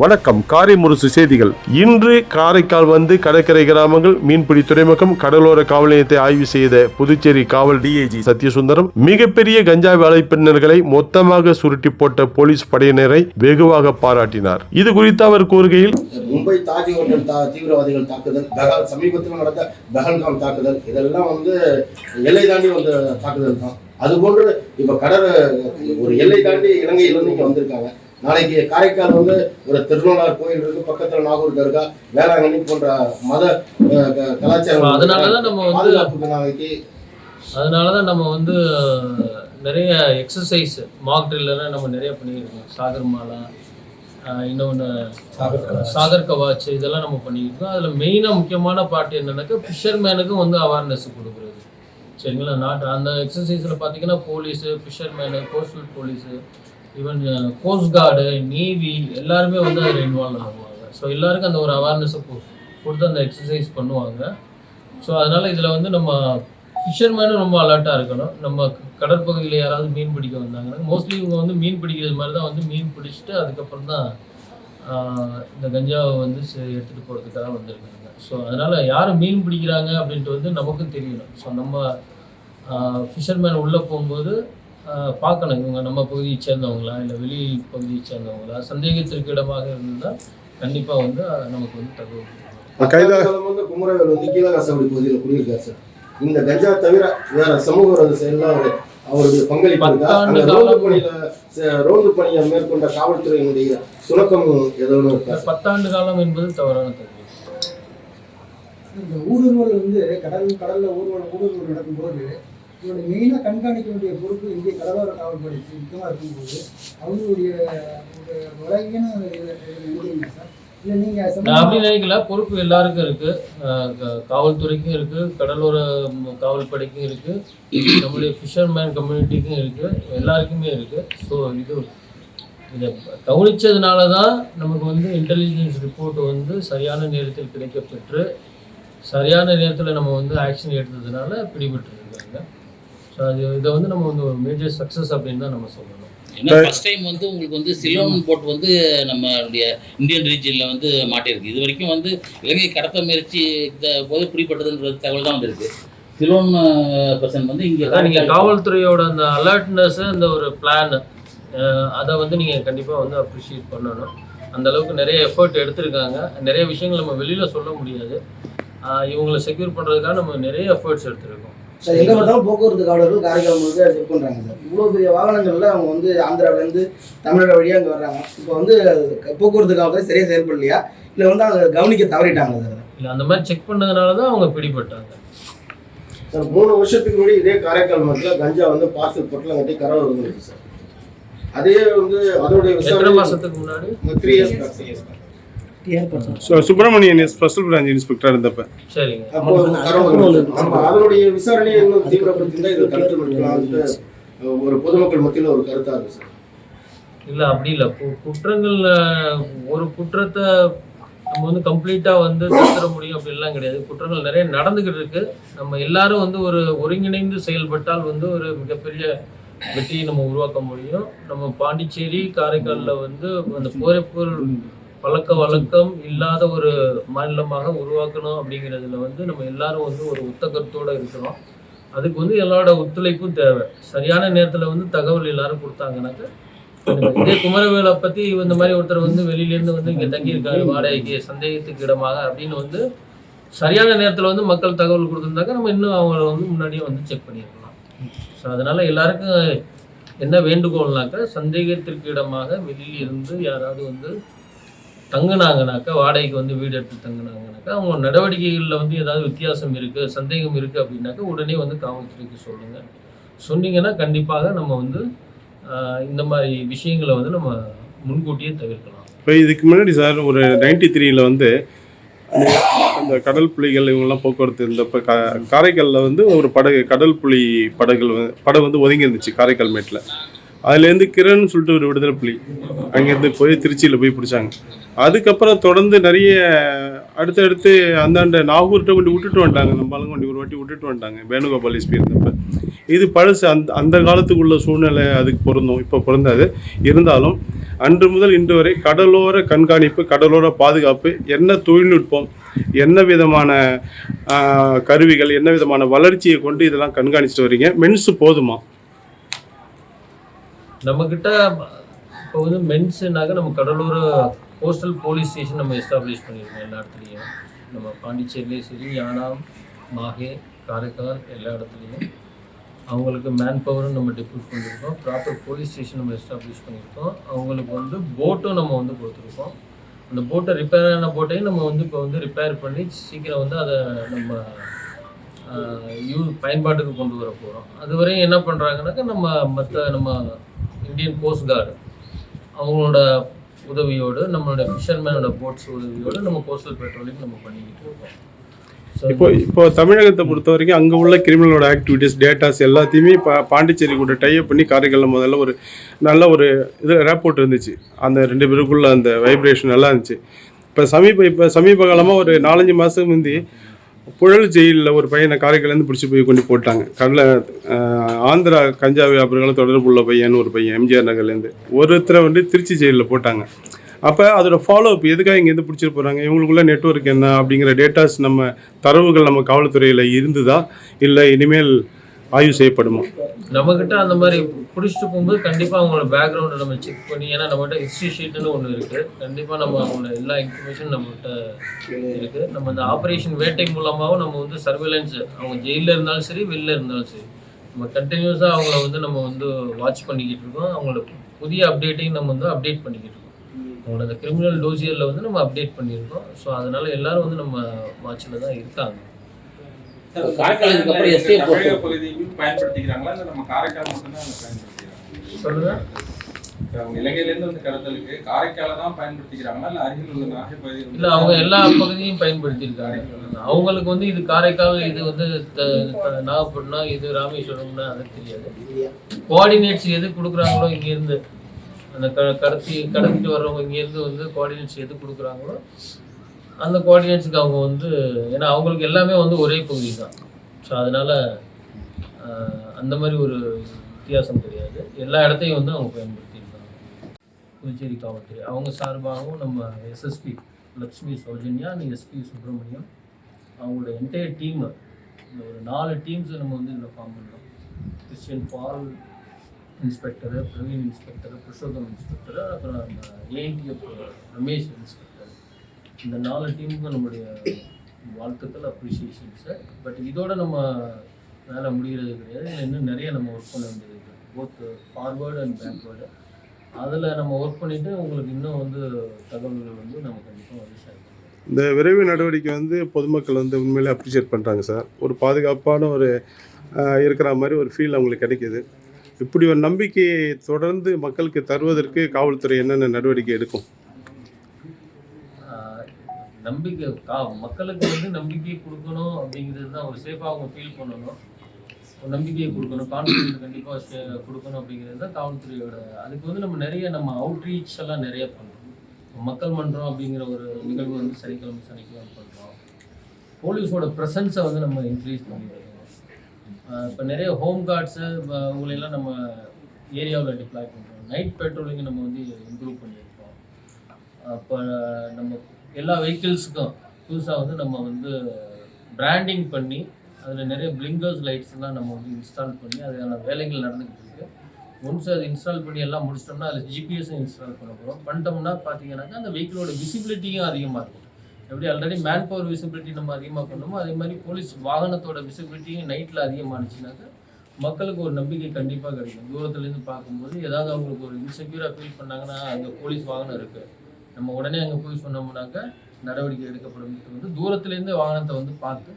வணக்கம். காரைமுரசு செய்திகள். இன்று காரைக்கால் வந்து கடற்கரை கிராமங்கள் மீன்பிடி துறைமுகம் கடலோர காவல் நிலையத்தை ஆய்வு செய்த புதுச்சேரி காவல் டிஐஜி சத்யசுந்தரம் மிகப்பெரிய கஞ்சா வேலைப்பின்னர்களை மொத்தமாக சுருட்டி போட்ட போலீஸ் படையினரை வெகுவாக பாராட்டினார். இது குறித்து அவர் கூறுகையில் மும்பை தாஜ் ஹோட்டல் தீவிரவாதிகள் தாக்குதல் பெகால் சமீபத்தில் நடந்த பெஹல்காம் தாக்குதல் இதெல்லாம் வந்து எல்லை தாண்டி வந்த தாக்குதல் தான். அதுபோன்று இப்போ கடல் ஒரு எல்லை தாண்டி இலங்கையிலிருந்து இங்கே வந்திருக்காங்க. நாளைக்கு காரைக்கால் வந்து ஒரு திருநள்ளார் கோயில் இருக்கு பக்கத்துல நாகூர் தர்கா வேளாங்கண்ணி போன்ற மத கலாச்சாரம் அதனாலதான் நம்ம வந்து பாதுகாப்புக்கு நாளைக்கு அதனால தான் நம்ம வந்து நிறைய எக்ஸசைஸ் மாக் ட்ரில்லாம் நம்ம நிறைய பண்ணியிருக்கோம். சாகர் மாலா இன்னொன்று சாகர் கவாச் இதெல்லாம் நம்ம பண்ணியிருக்கோம். அதில் மெயினாக முக்கியமான பார்ட் என்னன்னாக்கா ஃபிஷர்மேனுக்கும் வந்து அவேர்னஸ் கொடுக்குறது. சரிங்களா? நாட்டு அந்த எக்ஸசைஸில் பார்த்தீங்கன்னா police fishermen coastal police even coast guard navy எல்லாருமே வந்து அதில் இன்வால்வ் ஆகுவாங்க ஸோ எல்லாருக்கும் அந்த ஒரு அவேர்னஸை கொடுத்து அந்த எக்ஸசைஸ் பண்ணுவாங்க. ஸோ அதனால் இதில் வந்து நம்ம ஃபிஷர்மேனும் ரொம்ப அலர்ட்டாக இருக்கணும். நம்ம கடற்பகுதியில் யாராவது மீன் பிடிக்க வந்தாங்கன்னா மோஸ்ட்லி இவங்க வந்து மீன் பிடிக்கிறது மாதிரி தான் வந்து மீன் பிடிச்சிட்டு அதுக்கப்புறம் தான் இந்த கஞ்சாவை வந்து எடுத்துகிட்டு போகிறதுக்காக வந்திருக்காங்க. ஸோ அதனால் யார் மீன் பிடிக்கிறாங்க அப்படின்ட்டு வந்து நமக்கும் தெரியணும். ஸோ நம்ம ஃபிஷர்மேன் உள்ளே போகும்போது பார்க்கணும். இவங்க நம்ம பகுதியை சேர்ந்தவங்களா இல்லை வெளி பகுதியை சேர்ந்தவங்களா? சந்தேகத்திற்கு இடமாக இருந்தால் கண்டிப்பாக வந்து நமக்கு வந்து தகவல் கொடுக்கணும். கைதா- காலம் வந்து குமரவேல் வந்து கீழகாசபடி பகுதியில் குடியிருக்காரு சார். இந்த கஞ்சா தவிர வேற சமூக அவரு அவருடைய பங்களிப்பு ரோந்து பணியை மேற்கொண்ட காவல்துறையினுடைய சுணக்கம் ஏதோ? பத்தாண்டு காலம் என்பது தவறான தகவல். இந்த ஊடுருவல் வந்து கடல் கடல்ல ஊர்வலம் ஊடுருவல் நடக்கும்போது இதோட மெயினாக கண்காணிக்க வேண்டிய பொறுப்பு இந்திய கடலோர காவல்படைக்கு முக்கியமாக இருக்கும்போது அவங்களுடைய ஒரு விலகின நினைக்கிறீங்க சார்? நான் அப்படி நினைக்கல. பொறுப்பு எல்லாருக்கும் இருக்கு. காவல்துறைக்கும் இருக்கு. கடலோர ம், காவல்படைக்கும் இருக்கு. நம்முடைய ஃபிஷர்மேன் கம்யூனிட்டிக்கும் இருக்கு. எல்லாருக்குமே இருக்கு. ஸோ இது இதை கவனிச்சதுனால தான் நமக்கு வந்து இன்டெலிஜென்ஸ் ரிப்போர்ட் வந்து சரியான நேரத்தில் கிடைக்கப்பெற்று சரியான நேரத்தில் நம்ம வந்து ஆக்ஷன் எடுத்ததுனால பிடிபட்டுருக்கு. ஸோ அது இதை வந்து நம்ம வந்து ஒரு மேஜர் சக்ஸஸ் அப்படின்னு தான் நம்ம சொல்லணும். ஏன்னா ஃபர்ஸ்ட் டைம் வந்து உங்களுக்கு வந்து சிலோன் போட் வந்து நம்மளுடைய இந்தியன் ரீஜனில் வந்து மாட்டியிருக்கு. இது வரைக்கும் வந்து இலங்கை கடத்த முயற்சி இந்த போது பிடிப்பட்டதுன்ற தகவல் தான் வந்திருக்கு. சிலோன் பர்சன் வந்து இங்கே நீங்கள் காவல்துறையோட அந்த அலர்ட்னஸ் அந்த ஒரு பிளான் அதை வந்து நீங்கள் கண்டிப்பாக வந்து அப்ரிஷியேட் பண்ணணும். அந்த அளவுக்கு நிறைய எஃபர்ட் எடுத்திருக்காங்க. நிறைய விஷயங்கள் நம்ம வெளியில் சொல்ல முடியாது. இவங்களை செக்யூர் பண்ணுறதுக்காக நம்ம நிறைய எஃபர்ட்ஸ் எடுத்திருக்கோம். சார் எங்கே பார்த்தாலும் போக்குவரத்து காவலர்கள் காரைக்கால் முழுக்க செக் பண்ணுறாங்க சார். இவ்வளோ பெரிய வாகனங்களில் அவங்க வந்து ஆந்திராவிலேருந்து தமிழக வழியாக அங்கே வர்றாங்க. இப்போ வந்து போக்குவரத்து காவல்துறை சரியாக செயல்படலையா? இல்லை வந்து அவங்க கவனிக்க தவறிட்டாங்க சார்? இல்லை அந்த மாதிரி செக் பண்ணதுனால தான் அவங்க பிடிபட்டாங்க. சார் மூணு வருஷத்துக்கு முன்னாடி இதே காரைக்கால் மட்டில் கஞ்சா வந்து பார்சல் பொட்டலம் கட்டி கரை வந்துருக்கு சார். அதே வந்து அதோடைய விசாரணை மாதத்துக்கு முன்னாடி? Three years back three years back Subramanian special branch inspector இருந்தப்ப. சரிங்க. அதனுடைய விசாரணையை இன்னும் தீவிரப்படுத்தி இதை ஒரு பொதுமக்கள் மத்தியில் ஒரு கருத்தா இருக்கு சார். இல்லை அப்படி இல்லை. குற்றங்கள் ஒரு குற்றத்தை நம்ம வந்து கம்ப்ளீட்டாக வந்து தடுத்துட முடியும் அப்படின்லாம் கிடையாது. குற்றங்கள் நிறைய நடந்துக்கிட்டு இருக்கு. நம்ம எல்லாரும் வந்து ஒரு ஒருங்கிணைந்து செயல்பட்டால் வந்து ஒரு மிகப்பெரிய வெற்றியை நம்ம உருவாக்க முடியும். நம்ம பாண்டிச்சேரி காரைக்காலில் வந்து அந்த போதைப்பொருள் பழக்க வழக்கம் இல்லாத ஒரு மாநிலமாக உருவாக்கணும் அப்படிங்கிறதுல வந்து நம்ம எல்லாரும் வந்து ஒரு ஒத்த இருக்கிறோம். அதுக்கு வந்து எல்லாரோட ஒத்துழைப்பும் தேவை. சரியான நேரத்தில் வந்து தகவல் எல்லாரும் கொடுத்தாங்கனாக்கா இதே குமரவேலை பற்றி இந்த மாதிரி ஒருத்தர் வந்து வெளியிலேருந்து வந்து இங்கே தங்கியிருக்காரு வாடகைக்கு சந்தேகத்துக்கு இடமாக அப்படின்னு வந்து சரியான நேரத்தில் வந்து மக்கள் தகவல் கொடுத்துருந்தாக்க நம்ம இன்னும் அவங்கள வந்து முன்னாடியே வந்து செக் பண்ணியிருக்கலாம். ஸோ அதனால் எல்லாருக்கும் என்ன வேண்டுகோள்னாக்கா சந்தேகத்திற்கு இடமாக வெளியில இருந்து யாராவது வந்து தங்குனாங்கனாக்கா வாடகைக்கு வந்து வீடு எடுத்து தங்குனாங்கனாக்கா அவங்க நடவடிக்கைகளில் வந்து ஏதாவது வித்தியாசம் இருக்குது சந்தேகம் இருக்குது அப்படின்னாக்கா உடனே வந்து காவல்துறைக்கு சொல்லுங்கள் சொன்னீங்கன்னா கண்டிப்பாக நம்ம வந்து இந்த மாதிரி விஷயங்களை வந்து நம்ம முன்கூட்டியே தவிர்க்கலாம். இப்போ இதுக்கு முன்னாடி சார் ஒரு நைன்டி த்ரீயில் வந்து அந்த- கடல் புலிகள் இவங்கெல்லாம் போக்குவரத்து இருந்தப்போ கா காரைக்காலில் வந்து ஒரு படகு கடல் புலி படகுகள் படம் படகு வந்து ஒதுங்கி இருந்துச்சு காரைக்கால் மேட்டில் அதுலேருந்து கிரண் சொல்லிட்டு ஒரு விடுதலை புலி அங்கேருந்து போய் திருச்சியில் போய் பிடிச்சாங்க. அதுக்கப்புறம் தொடர்ந்து நிறைய அடுத்தடுத்து அந்தாண்ட நாகூர்கிட்ட கொண்டு விட்டுட்டு வந்துட்டாங்க. நம்ம ஆளுங்க கொண்டு ஒரு வாட்டி விட்டுட்டு வந்துட்டாங்க. வேணுகோபால் எஸ்பி இருந்தப்ப. இது பழசு. அந்த அந்த காலத்துக்குள்ள சூழ்நிலை அதுக்கு பொருந்தும். இப்போ பொருந்தாது. இருந்தாலும் அன்று முதல் இன்று வரை கடலோர கண்காணிப்பு கடலோர பாதுகாப்பு என்ன தொழில்நுட்பம் என்ன விதமான கருவிகள் என்ன விதமான வளர்ச்சியை கொண்டு இதெல்லாம் கண்காணிச்சிட்டு வரீங்க. மென்ஸு போதுமா? நம்மக்கிட்ட இப்போ வந்து மென்ஸுனாக்க நம்ம கடலூர் கோஸ்டல் போலீஸ் ஸ்டேஷன் நம்ம எஸ்டாப்ளிஷ் பண்ணியிருக்கோம் எல்லா இடத்துலையும். நம்ம பாண்டிச்சேரிலேயும் சரி யானாம் மாஹே காரைக்கால் எல்லா இடத்துலையும். அவங்களுக்கு மேன் பவரும் நம்ம டெப்யூட் பண்ணியிருக்கோம். ப்ராப்பர் போலீஸ் ஸ்டேஷன் நம்ம எஸ்டாப்ளிஷ் பண்ணியிருக்கோம். அவங்களுக்கு வந்து போட்டும் நம்ம வந்து கொடுத்துருக்கோம். அந்த போட்டை ரிப்பேர் ஆன போட்டையும் நம்ம வந்து இப்போ வந்து ரிப்பேர் பண்ணி சீக்கிரம் வந்து அதை நம்ம யூ பயன்பாட்டுக்கு கொண்டு வர போகிறோம் அதுவரையும் என்ன பண்ணுறாங்கனாக்கா நம்ம மற்ற நம்ம இந்தியன் கோஸ்ட் கார்டு அவங்களோட உதவியோடு நம்மளோட ஃபிஷர்மேனோட போட்ஸ் உதவியோடு நம்ம கோஸ்டல் பெட்ரோலிங் நம்ம பண்ணிக்கிட்டு இருக்கோம். ஸோ இப்போ இப்போ தமிழகத்தை பொறுத்த வரைக்கும் அங்கே உள்ள கிரிமினலோட ஆக்டிவிட்டீஸ் டேட்டாஸ் எல்லாத்தையுமே பா பாண்டிச்சேரி கூட டைப் பண்ணி காரைக்காலில் முதல்ல ஒரு நல்ல ஒரு இது ரேப்போர்ட் இருந்துச்சு. அந்த ரெண்டு பேருக்குள்ள அந்த வைப்ரேஷன் நல்லா இருந்துச்சு. இப்போ சமீப இப்போ சமீப காலமாக ஒரு நாலஞ்சு மாதத்துக்கு முந்தி புழல் ஜெயிலில் ஒரு பையனை காரைக்காலேருந்து பிடிச்சி போய் கொண்டு போட்டாங்க. கடல ஆந்திரா கஞ்சா வியாபாரிகளும் தொடர்பு உள்ள பையன் ஒரு பையன் எம்ஜிஆர் நகர்லேருந்து ஒருத்தரை வந்து திருச்சி ஜெயிலில் போட்டாங்க. அப்போ அதோட ஃபாலோ அப் எதுக்காக இங்கேருந்து பிடிச்சிட்டு போகிறாங்க இவங்களுக்குள்ள நெட்வொர்க் என்ன? அப்படிங்கிற டேட்டாஸ் நம்ம தரவுகள் நம்ம காவல்துறையில் இருந்துதா? இல்லை இனிமேல் ஆய்வு செய்யப்படுமா? நம்மக்கிட்ட அந்த மாதிரி பிடிச்சிட்டு போகும்போது கண்டிப்பாக அவங்களோட பேக்ரவுண்டை நம்ம செக் பண்ணி ஏன்னா நம்மகிட்ட ஹிஸ்ட்ரி ஷீட்னு ஒன்று இருக்குது கண்டிப்பாக நம்ம அவங்களோட எல்லா இன்ஃபர்மேஷன் நம்மகிட்ட இருக்குது நம்ம அந்த ஆப்ரேஷன் வேட்டை மூலமாகவும் நம்ம வந்து சர்வேலன்ஸ் அவங்க ஜெயிலில் இருந்தாலும் சரி வெளில இருந்தாலும் சரி நம்ம கண்டினியூஸாக அவங்கள வந்து நம்ம வந்து வாட்ச் பண்ணிக்கிட்டு இருக்கோம். அவங்களோட புதிய அப்டேட்டையும் நம்ம வந்து அப்டேட் பண்ணிக்கிட்டு இருக்கோம். அவங்களோட அந்த கிரிமினல் டோசியரில் வந்து நம்ம அப்டேட் பண்ணியிருக்கோம். ஸோ அதனால் எல்லாரும் வந்து நம்ம வாட்சில் தான் இருக்காங்க. காரைக்கால் இதுக்கப்புறம் எஸ்டே தமிழக போஸ்ட் பகுதியும் பயன்படுத்திக்கிறாங்களா? இல்ல நம்ம காரைக்கால் மட்டும்தான் அவங்க பயன்படுத்திக்கிறாங்க சொல்லுங்கள் இப்ப அவங்க இலங்கையில இருந்து வந்து கடத்தலுக்கு காரைக்கால தான் பயன்படுத்திக்கிறாங்களா? இல்ல அருகில் உள்ள நாகை பகுதியில் இல்ல அவங்க எல்லா பகுதியும் பயன்படுத்தியிருக்காங்க. அவங்களுக்கு வந்து இது காரைக்கால் இது வந்து நாகப்பட்டினம் இது ராமேஸ்வரம்னு அது தெரியாது. கோஆர்டினேட்ஸ் எது கொடுக்குறாங்களோ இங்கேருந்து அந்த க கடத்தி கடத்திட்டு வர்றவங்க இங்கேருந்து வந்து கோஆர்டினேட்ஸ் எது கொடுக்குறாங்களோ அந்த கோஆர்டினேட்ஸுக்கு அவங்க வந்து ஏன்னா அவங்களுக்கு எல்லாமே வந்து ஒரே பகுதி தான். ஸோ அதனால் அந்த மாதிரி ஒரு வித்தியாசம் கிடையாது எல்லா இடத்தையும் வந்து அவங்க பயன்படுத்தியிருக்காங்க. புதுச்சேரி காவல்துறை. அவங்க சார்பாகவும் நம்ம எஸ்எஸ்பி லக்ஷ்மி சௌஜன்யா அந்த எஸ்பி சுப்பிரமணியம் அவங்களோட என்டையர் டீம் இந்த ஒரு நாலு டீம்ஸை நம்ம வந்து இதில் ஃபார்ம் பண்ணுறோம் Christian Paul inspector Praveen inspector Purushottam inspector அப்புறம் நம்ம ஏடிஎஃப் ரமேஷ் இன்ஸ்பெக்டர். இந்த நாலு டீமுக்கும் நம்முடைய வாழ்த்துக்கள் அப்ரிஷியேஷன் சார் பட் இதோட நம்ம வேலை முடிகிறது கிடையாது. இன்னும் நிறைய நம்ம ஒர்க் பண்ண வேண்டியது போத் ஃபார்வேர்டு அண்ட் பேக்வேர்டு அதில் நம்ம ஒர்க் பண்ணிவிட்டு உங்களுக்கு இன்னும் வந்து தகவல்கள் வந்து நம்ம கண்டிப்பாக வந்து ஷேர் பண்ணுவோம் இந்த விரைவு நடவடிக்கை வந்து பொதுமக்கள் வந்து உண்மையிலே அப்ரிஷியேட் பண்ணுறாங்க சார் ஒரு பாதுகாப்பான ஒரு இருக்கிற மாதிரி ஒரு ஃபீல் அவங்களுக்கு கிடைக்கிது. இப்படி ஒரு நம்பிக்கையை தொடர்ந்து மக்களுக்கு தருவதற்கு காவல்துறை என்னென்ன நடவடிக்கை எடுக்கும்? நம்பிக்கை கா மக்களுக்கு வந்து நம்பிக்கை கொடுக்கணும் அப்படிங்கிறது தான் ஒரு சேஃபாக அவங்க ஃபீல் பண்ணணும். ஒரு நம்பிக்கையை கொடுக்கணும் கான்ஃபிடென்ட் கண்டிப்பாக கொடுக்கணும் அப்படிங்கிறது தான் காவல்துறையோட அதுக்கு வந்து நம்ம நிறைய நம்ம அவுட்ரீச் எல்லாம் நிறைய பண்ணுறோம் மக்கள் மன்றம் அப்படிங்கிற ஒரு நிகழ்வு வந்து சனிக்கிழமை சனிக்கிழமை பண்ணுறோம் போலீஸோட ப்ரெசன்ஸை வந்து நம்ம இன்க்ரீஸ் பண்ணிடுறோம் இப்போ நிறைய ஹோம் கார்ட்ஸு உங்களையெல்லாம் நம்ம ஏரியாவில் டிப்ளாய் பண்ணுறோம் நைட் பெட்ரோலிங்கை நம்ம வந்து இம்ப்ரூவ் பண்ணியிருக்கோம். அப்போ நம்ம எல்லா வெஹிக்கிள்ஸுக்கும் புதுசாக வந்து நம்ம வந்து பிராண்டிங் பண்ணி அதில் நிறைய பிளிங்கர்ஸ் லைட்ஸ்லாம் நம்ம வந்து இன்ஸ்டால் பண்ணி அதுக்கான வேலைகள் நடந்துக்கிட்டு இருக்குது ஒன்ஸ் அது இன்ஸ்டால் பண்ணி எல்லாம் முடிச்சிட்டோம்னா அதில் ஜிபிஎஸும் இன்ஸ்டால் பண்ண போகிறோம் பண்ணிட்டோம்னா பார்த்தீங்கன்னாக்கா அந்த வெஹிக்கிளோட விசிபிலிட்டியும் அதிகமாக இருக்கும். எப்படி ஆல்ரெடி மேன் பவர் விசிபிலிட்டி நம்ம அதிகமாக பண்ணோமோ அதே மாதிரி போலீஸ் வாகனத்தோட விசிபிலிட்டியும் நைட்டில் அதிகமானுச்சுனாக்கா மக்களுக்கு ஒரு நம்பிக்கை கண்டிப்பாக கிடைக்கும். தூரத்துலேருந்து பார்க்கும்போது ஏதாவது அவங்களுக்கு ஒரு இன்செக்யூராக ஃபீல் பண்ணாங்கன்னா அங்கே போலீஸ் வாகனம் இருக்குது நம்ம உடனே அங்கே போய் சொன்னோம்னாக்கா நடவடிக்கை எடுக்கப்படும். வந்து தூரத்துலேருந்து வாகனத்தை வந்து பார்த்து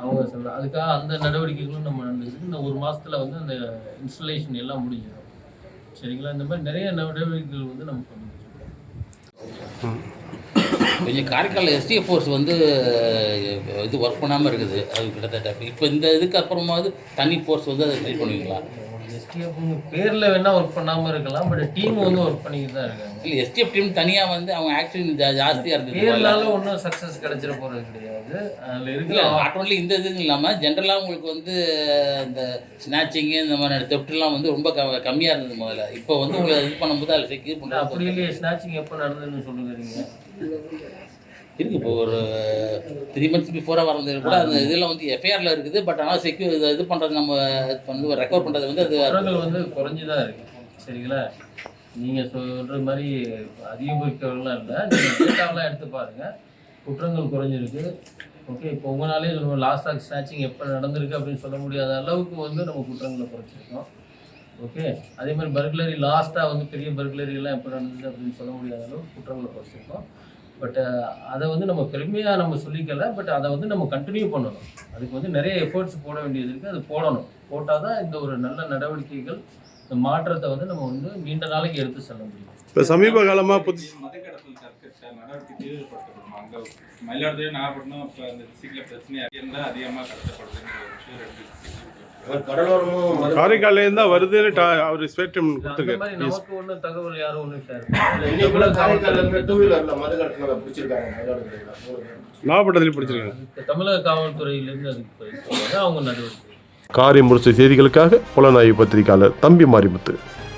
அவங்க சொல்லலாம் அதுக்காக அந்த நடவடிக்கைகளும் நம்ம நடந்துருக்கு இந்த ஒரு மாசத்துல வந்து அந்த இன்ஸ்டலேஷன் எல்லாம் முடிஞ்சிடும். சரிங்களா? இந்த மாதிரி நிறைய நடவடிக்கைகள் வந்து நம்ம பண்ணிட்டு கொஞ்சம் காரைக்கால் எஸ்டிஎஃப் ஃபோர்ஸ் வந்து இது ஒர்க் பண்ணாமல் இருக்குது. அது கிட்டத்தட்ட இப்போ இந்த இதுக்கு அப்புறமாவது தனி ஃபோர்ஸ் வந்து அதை ட்ரீட் பண்ணுவீங்களா? எஸ்டிஎஃப் பேரில் வேணால் ஒர்க் பண்ணாமல் இருக்கலாம். பட் டீம் வந்து ஒர்க் பண்ணிக்கிட்டு தான் இருக்காங்க. இல்லை எஸ்டிஎஃப் டீம் தனியாக வந்து அவங்க ஆக்சுவலி ஜாஸ்தியாக இருந்தது ஒன்றும் சக்ஸஸ் கிடைச்சிட போறது கிடையாது. அதில் இருக்கிற நாட் ஒன்லி இந்த இது இல்லாமல் ஜென்ரலாக உங்களுக்கு வந்து இந்த ஸ்நாச்சிங்கு இந்த மாதிரி தெப்ட்லாம் வந்து ரொம்ப க கம்மியாக இருந்தது முதல்ல. இப்போ வந்து உங்களை இது பண்ணும்போது அதில் செக்யூர் இல்ல, அப்படி பண்ணுறது இல்லையே ஸ்நாச்சிங் எப்போ நடந்ததுன்னு சொல்லுங்க இருக்கு இப்போ ஒரு த்ரீ மந்த்ஸ் பிஃபோராக வரது கூட அந்த இதில் வந்து எஃப்ஐஆரில் இருக்குது. பட் ஆனால் செக்யூர் இது பண்ணுறது நம்ம வந்து ரெக்கவர் பண்ணுறது வந்து அது வந்து குறைஞ்சு தான் இருக்கு. சரிங்களா? நீங்கள் சொல்கிற மாதிரி அதிகரிக்கிறவங்களாம் இல்லை. நீங்கள் டேட்டாவெலாம் எடுத்து பாருங்க. குற்றங்கள் குறைஞ்சிருக்கு. ஓகே இப்போ உங்களாலே நம்ம லாஸ்ட் ஆக் ஸ்னாச்சிங் எப்போ நடந்திருக்கு அப்படின்னு சொல்ல முடியாத அளவுக்கு வந்து நம்ம குற்றங்களை குறைச்சிருக்கோம். ஓகே அதே மாதிரி பர்குலரி லாஸ்ட்டாக வந்து பெரிய பர்குலரிலாம் எப்போ நடந்தது அப்படின்னு சொல்ல முடியாத அளவுக்கு குற்றங்களை குறைச்சிருக்கோம். பட் அதை வந்து நம்ம பெருமையாக நம்ம சொல்லிக்கல. பட் அதை வந்து நம்ம கண்டினியூ பண்ணணும். அதுக்கு வந்து நிறைய எஃபர்ட்ஸ் போட வேண்டியது இருக்குது அது போடணும். போட்டால் தான் இந்த ஒரு நல்ல நடவடிக்கைகள் இந்த மாற்றத்தை வந்து நம்ம வந்து நீண்ட நாளைக்கு எடுத்து செல்ல முடியும். இப்போ சமீப காலமாக புது மதுக்கடத்தல் தடுக்க நடவடிக்கை அங்க மயிலாடுதுறை நாகப்பட்டினம் இப்போ அந்த டிஸ்ட்ரிக்ட்ல பிரச்சனை அதிகம் அதிகமாக கடத்தப்படுதுங்கிற ஒரு விஷயம் ரெண்டு காரைக்கால்லேருந்து தான் வருதுன்னு அவர் ஸ்டேட்மெண்ட் கொடுத்துருக்காரு. நமக்கு ஒன்றும் தகவல் யாரும் ஒன்றும் ஷேர் இன்னைக்கு கூட காரைக்கால்ல இருந்து டூ வீலர்ல மது கடத்தினதை பிடிச்சிருக்காங்க மயிலாடுதுறையில. மூணு பேர். நாகப்பட்டினத்தில் பிடிச்சிருக்காங்க தமிழக காவல்துறையிலேருந்து அதுக்கு அவங்க நடவடிக்கை. காரியம் முடிச்ச செய்திகளுக்காக புலனாய்வு பத்திரிகையாளர் தம்பி மாரிமுத்து.